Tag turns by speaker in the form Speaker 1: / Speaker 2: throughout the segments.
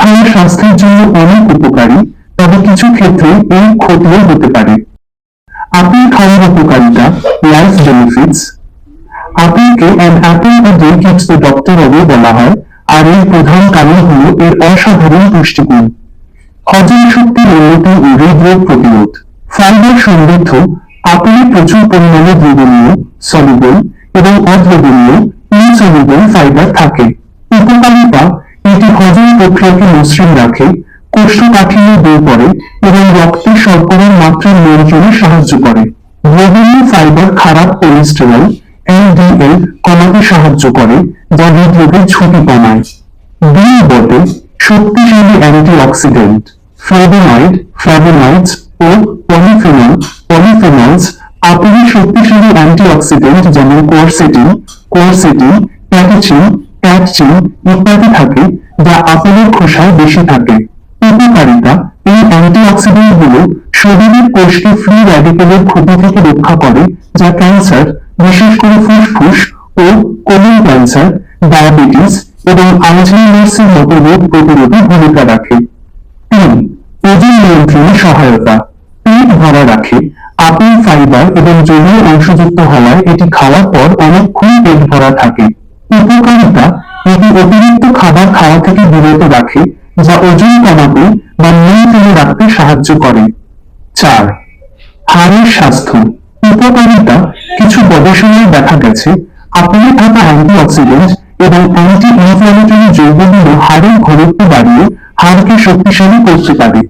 Speaker 1: খাওয়া স্বাস্থ্যের জন্য অনেক উপকারী, তবে কিছু ক্ষেত্রে এই ক্ষতিও হতে পারে। আপেল খাওয়ার উপকারিতা life benefits আপেলকে an apple a day keeps the doctor away বলা হয়, আর এর প্রধান কারণ হল এর অসাধারণ পুষ্টিগুণ। হজম শক্তির উন্নতি ও হৃদরোগ প্রতিরোধ। ফাইবার সমৃদ্ধ আপেলে প্রচুর পরিমাণে দ্রবণীয় সলিবল এবং অদ্রবণীয় ইনসলিবল ফাইবার থাকে। উপকারিতা এটি হজম প্রক্রিয়াকে মসৃণ রাখে, কোষ্ঠকাঠিন্য দূর করে এবং রক্তে শর্করার মাত্রা নিয়ন্ত্রণে সাহায্য করে। দ্রবণীয় ফাইবার খারাপ কোলেস্টেরল এলডিএল কমাতে সাহায্য করে, যা হৃদরোগের ঝুঁকি কমায়। দুই বটে শক্তিশালী অ্যান্টিঅক্সিডেন্ট ফ্লেভোনয়েড ফ্ল্যাভোনয়েডস ও পলিফেনল। পলিফেনলস আপেলের শক্তিশালী অ্যান্টিঅক্সিডেন্ট যেমন কোরসেটিন কোরসেটিন ক্যাটেচিন ক্যাটচিন ইত্যাদি থাকে যা আপেলের খোসায় বেশি থাকে। উপকারিতা, এই অ্যান্টিঅক্সিডেন্টগুলো শরীরের কোষকে ফ্রি র্যাডিকেলের ক্ষতি থেকে রক্ষা করে, যা ক্যান্সার বিশেষ করে ফুসফুস ও কোলন ক্যান্সার ডায়াবেটিস এবং আলঝেইমার্সের মতো রোগ প্রতিরোধে ভূমিকা রাখে। তিন, ওজন নিয়ন্ত্রণে সহায়তা। পেট ভরা রাখে, আপেল, ফাইবার এবং জলীয় অংশযুক্ত হওয়ায় এটি খাওয়ার পর অনেকক্ষণ পেট ভরা থাকে। উপকারিতা এটি অতিরিক্ত খাবার খাওয়া থেকে বিরত রাখে, যা ওজন কমাতে বা নিয়ন্ত্রণে রাখতে সাহায্য করে। চার, হাড়ের স্বাস্থ্য। উপকারিতা, কিছু গবেষণায় দেখা গেছে আপেলে থাকা অ্যান্টিঅক্সিডেন্ট এবং অ্যান্টি ইনফ্লামেটরি যৌগগুলো হাড়ের ঘনত্ব বাড়িয়ে হাড়কে শক্তিশালী করতে পারে।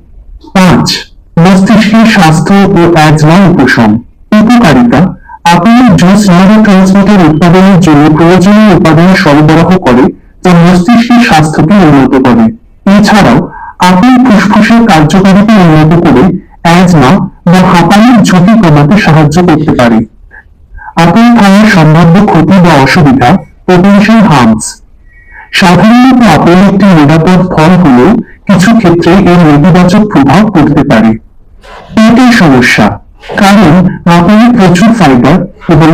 Speaker 1: পাঁচ, মস্তিষ্কের স্বাস্থ্য ও অ্যাজমা উপশম। উপকারিতা আপেলের জুস নিউরোট্রান্সমিটার উৎপাদনের জন্য প্রয়োজনীয় উপাদান সরবরাহ করে যা মস্তিষ্কের স্বাস্থ্যকে উন্নত করে। এছাড়াও আপেল ফুসফুসের কার্যকারিতা উন্নত করে অ্যাজমা বা হাঁপানির ঝুঁকি কমাতে সাহায্য করতে পারে। আপেল খাওয়ার সম্ভাব্য ক্ষতি বা অসুবিধা পটেনশিয়াল হার্মস সাধারণত আপেল একটি নিরাপদ ফল হলেও কিছু ক্ষেত্রে এর নেতিবাচক প্রভাব পড়তে পারে। পেটের সমস্যা। কারণ আপেলে প্রচুর ফাইবার এবং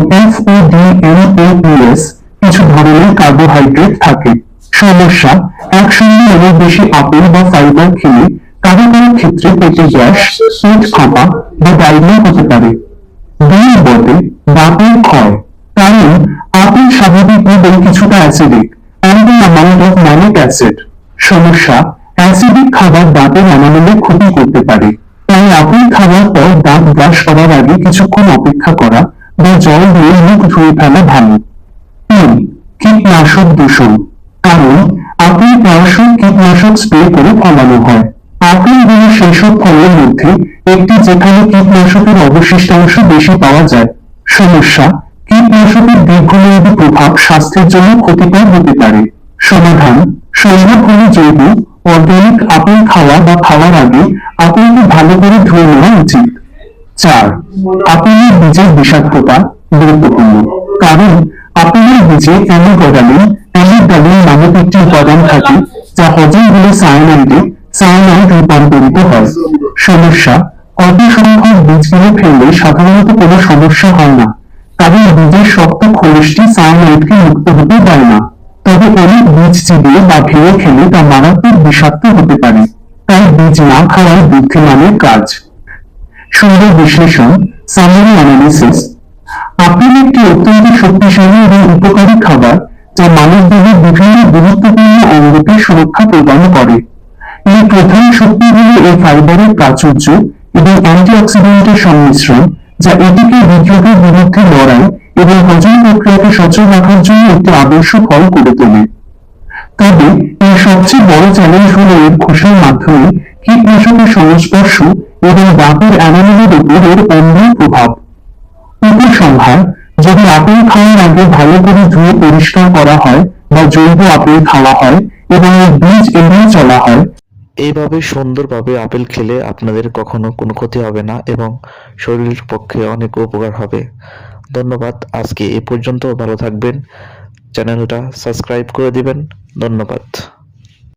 Speaker 1: এস কিছু ধরনের কার্বোহাইড্রেট থাকে। সমস্যা, একসঙ্গে অনেক বেশি আপেল বা ফাইবার খেলে কারও কারও ক্ষেত্রে পেটে গ্যাস, পেট ফাঁপা বা ডায়রিয়া হতে পারে। দুই বটে, দাঁতের ক্ষয়। কারণ আপেল স্বাভাবিক এবং কিছুটা acidic and amount of malic acid সমস্যা অ্যাসিডিক খাবার দাঁতের অনামলে ক্ষতি করতে পারে তাই আপেল খাওয়ার পর দাঁত ব্রাশ করার আগে কিছুক্ষণ অপেক্ষা করা বা জল দিয়ে মুখ ধুয়ে ফেলা ভালো। তিন, কীটনাশক দূষণ। কারণ আপেল প্রায়শই কীটনাশক স্প্রে করে ফলানো হয়। আপেল হল সেসব ফলের মধ্যে একটি যেখানে কীটনাশকের অবশিষ্টাংশ বেশি পাওয়া যায়, সমস্যা, কীটনাশকের দীর্ঘমেয়াদী প্রভাব স্বাস্থ্যের জন্য ক্ষতিকর হতে পারে। সমাধান সম্ভব হলে জৈব অর্গানিক আপেল খাওয়া বা খাওয়ার আগে আপেলকে ভালো করে ধুয়ে নেওয়া উচিত। চার আপেলের বীজের বিষাক্ততা গুরুত্বপূর্ণ। কারণ আপেলের বীজে অ্যামিগডালিন অ্যামিগডালিন নামক একটি উপাদান থাকে যা হজম হলে সায়ানাইডে সায়ানাইড রূপান্তরিত হয়। সমস্যা অল্প সংখ্যক বীজ কিনে ফেললে সাধারণত কোনো সমস্যা হয় না, কারণ বীজের শক্ত খোলসটি সায়ানাইডকে মুক্ত হতে দেয় না। তবে অনেক বীজ চিবিয়ে বা ভেঙে খেলে তা মারাত্মক বিষাক্ত হতে পারে। তাই বীজ না খাওয়াই বুদ্ধিমানের কাজ। সুন্দর বিশ্লেষণ সামারি অ্যানালিসিস আপেল একটি অত্যন্ত শক্তিশালী এবং উপকারী খাবার যা মানবদেহের বিভিন্ন গুরুত্বপূর্ণ অঙ্গকে সুরক্ষা প্রদান করে। এই প্রধান শক্তি হল এই ফাইবারের প্রাচুর্য এবং অ্যান্টিঅক্সিডেন্টের সংমিশ্রণ, যা এটিকে হৃদরোগের বিরুদ্ধে লড়াই এবং হজম প্রক্রিয়াকে সচল রাখার জন্য একটি আদর্শ ফল করে তোলে। তবে সবচেয়ে বড় চ্যালেঞ্জ হল এর খোসার মাধ্যমে কীটনাশকের সংস্পর্শ এবং দাঁতের অ্যানামিনের উপর এর অন্য প্রভাব উপসংহার যদি আপেল খাওয়ার আগে ভালো করে ধুয়ে পরিষ্কার করা হয় বা জৈব আপেল খাওয়া হয় এবং এর বীজ এড়িয়ে চলা হয়।
Speaker 2: এইভাবে সুন্দরভাবে আপেল খেলে আপনাদের কখনো কোনো ক্ষতি হবে না এবং শরীরের পক্ষে অনেক উপকার হবে। ধন্যবাদ, আজকে এ পর্যন্ত ভালো থাকবেন। চ্যানেলটা সাবস্ক্রাইব করে দিবেন। ধন্যবাদ।